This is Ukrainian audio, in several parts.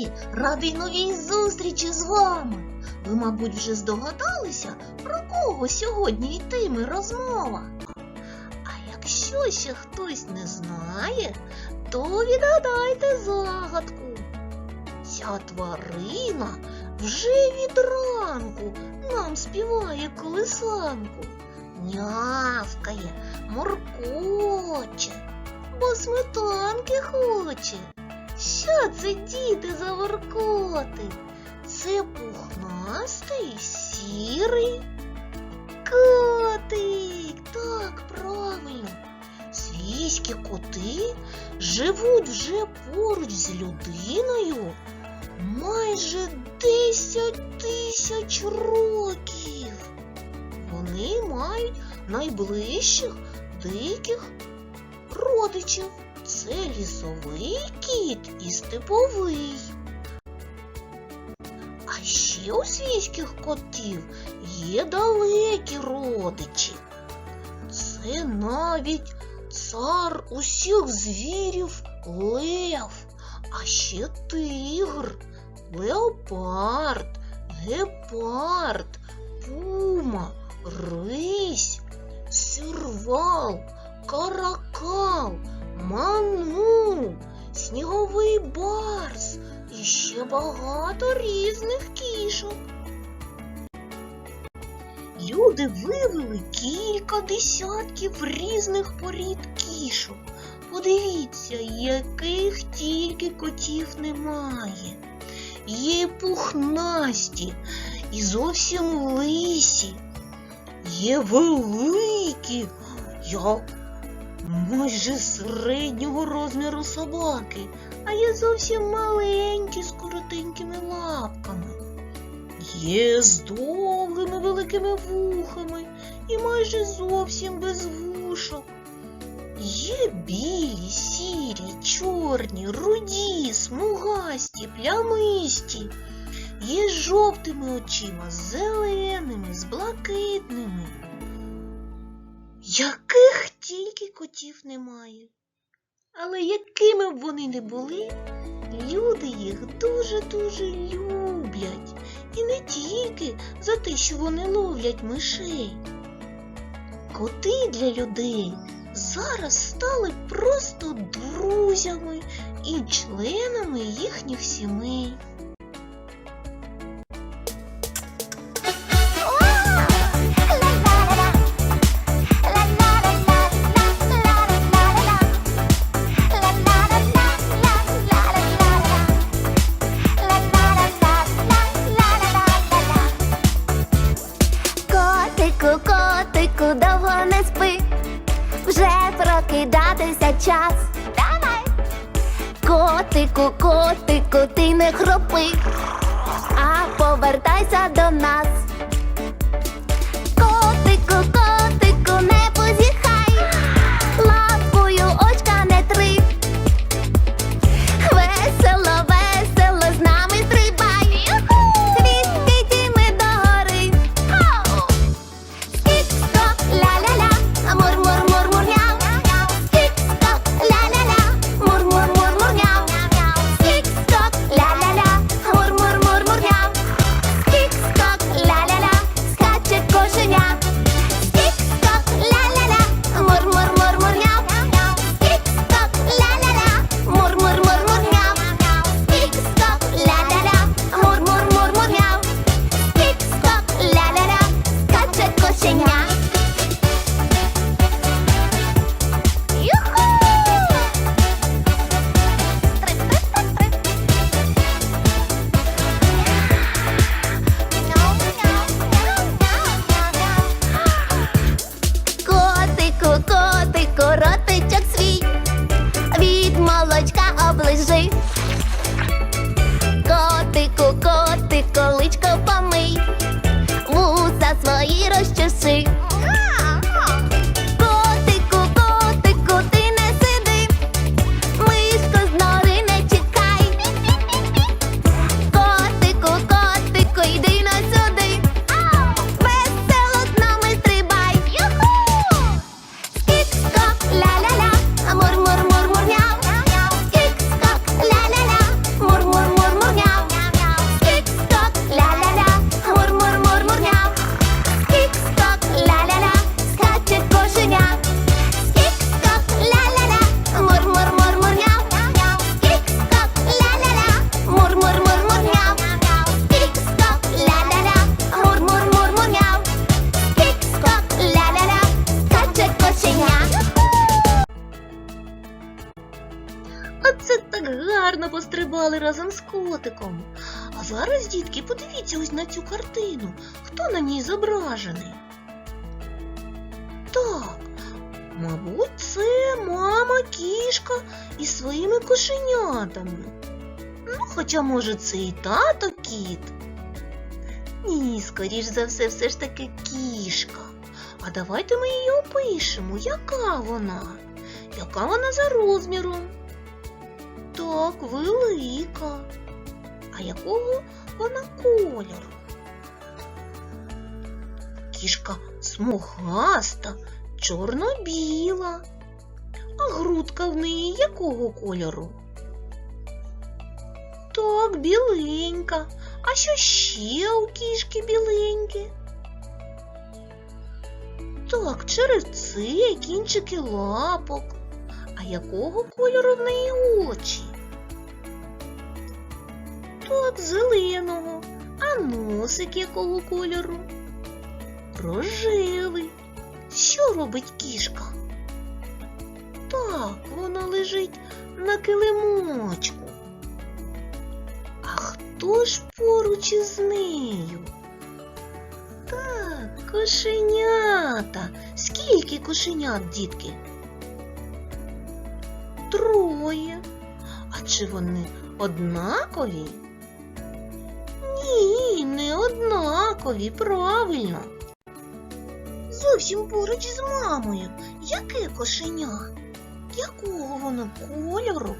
Друзі, радий новій зустрічі з вами. Ви, мабуть, вже здогадалися, про кого сьогодні йтиме розмова. А якщо ще хтось не знає, то відгадайте загадку. Ця тварина вже від ранку нам співає колисанку, нявкає, моркоче, бо сметанки хоче. Що це, діти, за воркоти? Це пухнастий сірий котик. Так, правильно. Свійські коти живуть вже поруч з людиною майже 10 тисяч років. Вони мають найближчих диких родичів. Це лісовий кіт і степовий. А ще у свійських котів є далекі родичі. Це навіть цар усіх звірів лев, а ще тигр, леопард, гепард, пума, рись, сюрвал, каракал, ману, сніговий барс і ще багато різних кішок. Люди вивели кілька десятків різних порід кішок. Подивіться, яких тільки котів немає. Є пухнасті і зовсім лисі, є великі, як майже середнього розміру собаки, а є зовсім маленькі з коротенькими лапками. Є з довгими великими вухами і майже зовсім без вушок. Є білі, сірі, чорні, руді, смугасті, плямисті. Є жовтими очима, зеленими, з блакитними. Яких тільки котів немає. Але якими б вони не були, люди їх дуже-дуже люблять. І не тільки за те, що вони ловлять мишей. Коти для людей зараз стали просто друзями і членами їхніх сімей. Прокидатися час. Давай. Котику, котику, ти не хропи, а повертайся до нас. Стрибали разом з котиком. А зараз, дітки, подивіться ось на цю картину. Хто на ній зображений? Так, мабуть, це мама кішка із своїми кошенятами. Ну, хоча, може, це і тато кіт. Ні, скоріш за все, все ж таки кішка. А давайте ми її опишемо. Яка вона? Яка вона за розміром? Так, велика. А якого вона кольору? Кішка смугаста, чорно-біла. А грудка в неї якого кольору? Так, біленька. А що ще у кішки біленьке? Так, черевце, кінчики лапок. Якого кольору в неї очі? Так, зеленого. А носик якого кольору? Рожевий. Що робить кішка? Так, вона лежить на килимочку. А хто ж поруч із нею? Так, кошенята. Скільки кошенят, дітки? Троє. А чи вони однакові? Ні, не однакові, правильно. Зовсім поруч з мамою. Яке кошеня? Якого воно кольору?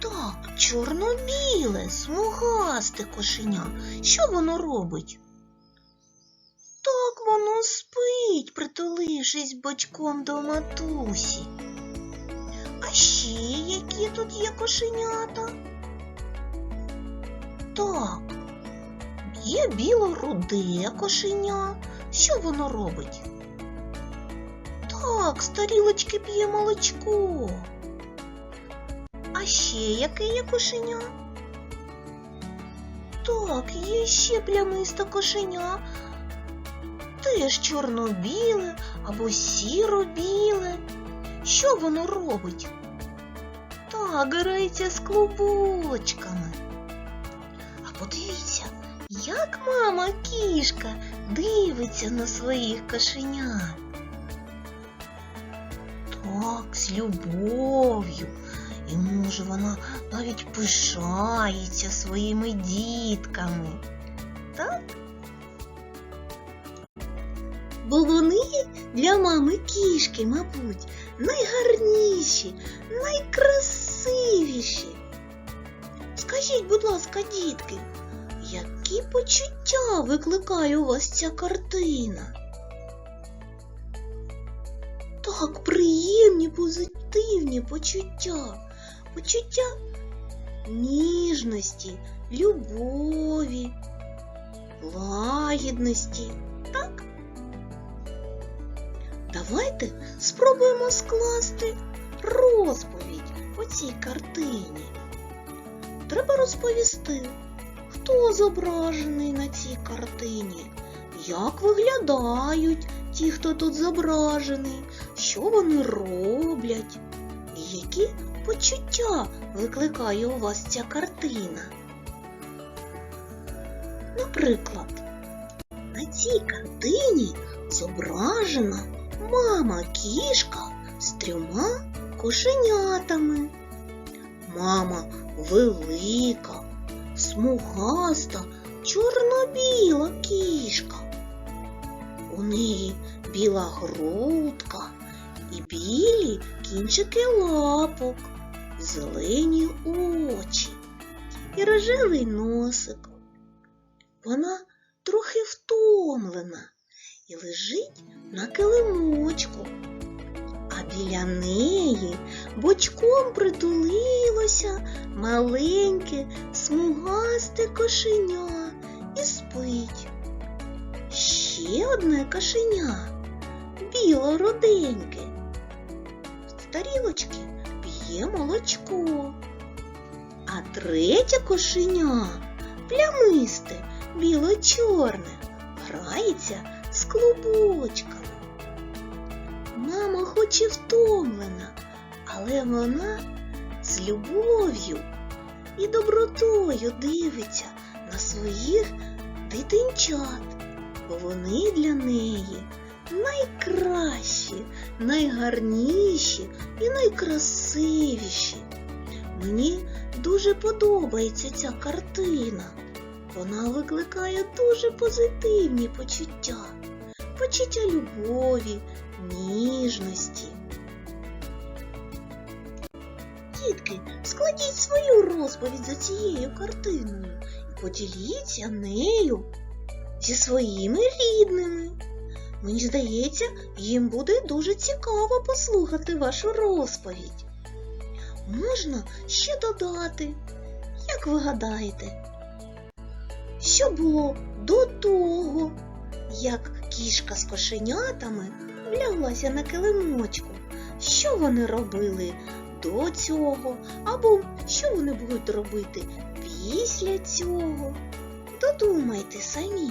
Так, чорно-біле, смугасте кошеня. Що воно робить? Так воно спить, притулившись бочком до матусі. Ще які тут є кошенята? Так, є біло-руде кошеня. Що воно робить? Так, з тарілочки п'є молочко. А ще яке є кошеня? Так, є ще плямисте кошеня. Теж чорно-біле або сіро-біле. Що воно робить? Так, грається з клубочками. А подивіться, як мама кішка дивиться на своїх кошенят. Так, з любов'ю. І може вона навіть пишається своїми дітками. Так? Бо вони для мами кішки, мабуть, найгарніші, найкрасивіші. Скажіть, будь ласка, дітки, які почуття викликає у вас ця картина? Так, приємні, позитивні почуття. Почуття ніжності, любові, лагідності. Так? Давайте спробуємо скласти розповідь по цій картині. Треба розповісти, хто зображений на цій картині, як виглядають ті, хто тут зображений, що вони роблять, і які почуття викликає у вас ця картина. Наприклад, на цій картині зображена мама кішка з трьома кошенятами. Мама велика, смугаста, чорно-біла кішка. У неї біла грудка і білі кінчики лапок, зелені очі і рожевий носик. Вона трохи втомлена і лежить на килимочку, біля неї бочком притулилося маленьке смугасте кошеня і спить. Ще одне кошеня, біло-роденьке. З тарілочки п'є молочко. А третє кошеня плямисте, біло-чорне, грається з клубочками. Мама хоч і втомлена, але вона з любов'ю і добротою дивиться на своїх дитинчат, бо вони для неї найкращі, найгарніші і найкрасивіші. Мені дуже подобається ця картина. Вона викликає дуже позитивні почуття, почуття любові, ніжності. Дітки, складіть свою розповідь за цією картиною і поділіться нею зі своїми рідними. Мені здається, їм буде дуже цікаво послухати вашу розповідь. Можна ще додати, як ви гадаєте, що було до того, як кішка з кошенятами вляглася на килимочку? Що вони робили до цього, або що вони будуть робити після цього? Додумайте самі.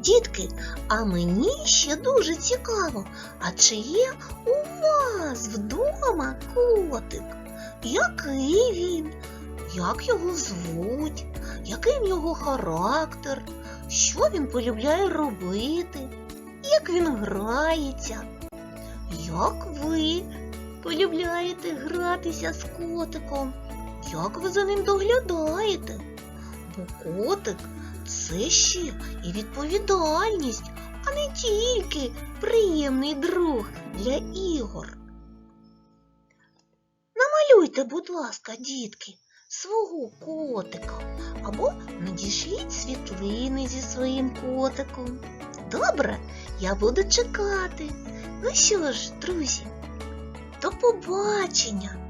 Дітки, а мені ще дуже цікаво, а чи є у вас вдома котик? Який він? Як його звуть? Який в нього характер? Що він полюбляє робити? Як він грається? Як ви полюбляєте гратися з котиком? Як ви за ним доглядаєте? Бо котик це ще і відповідальність, а не тільки приємний друг для ігор. Намалюйте, будь ласка, дітки, свого котика або надішліть світлини зі своїм котиком. Добре, я буду чекати. Ну що ж, друзі, до побачення!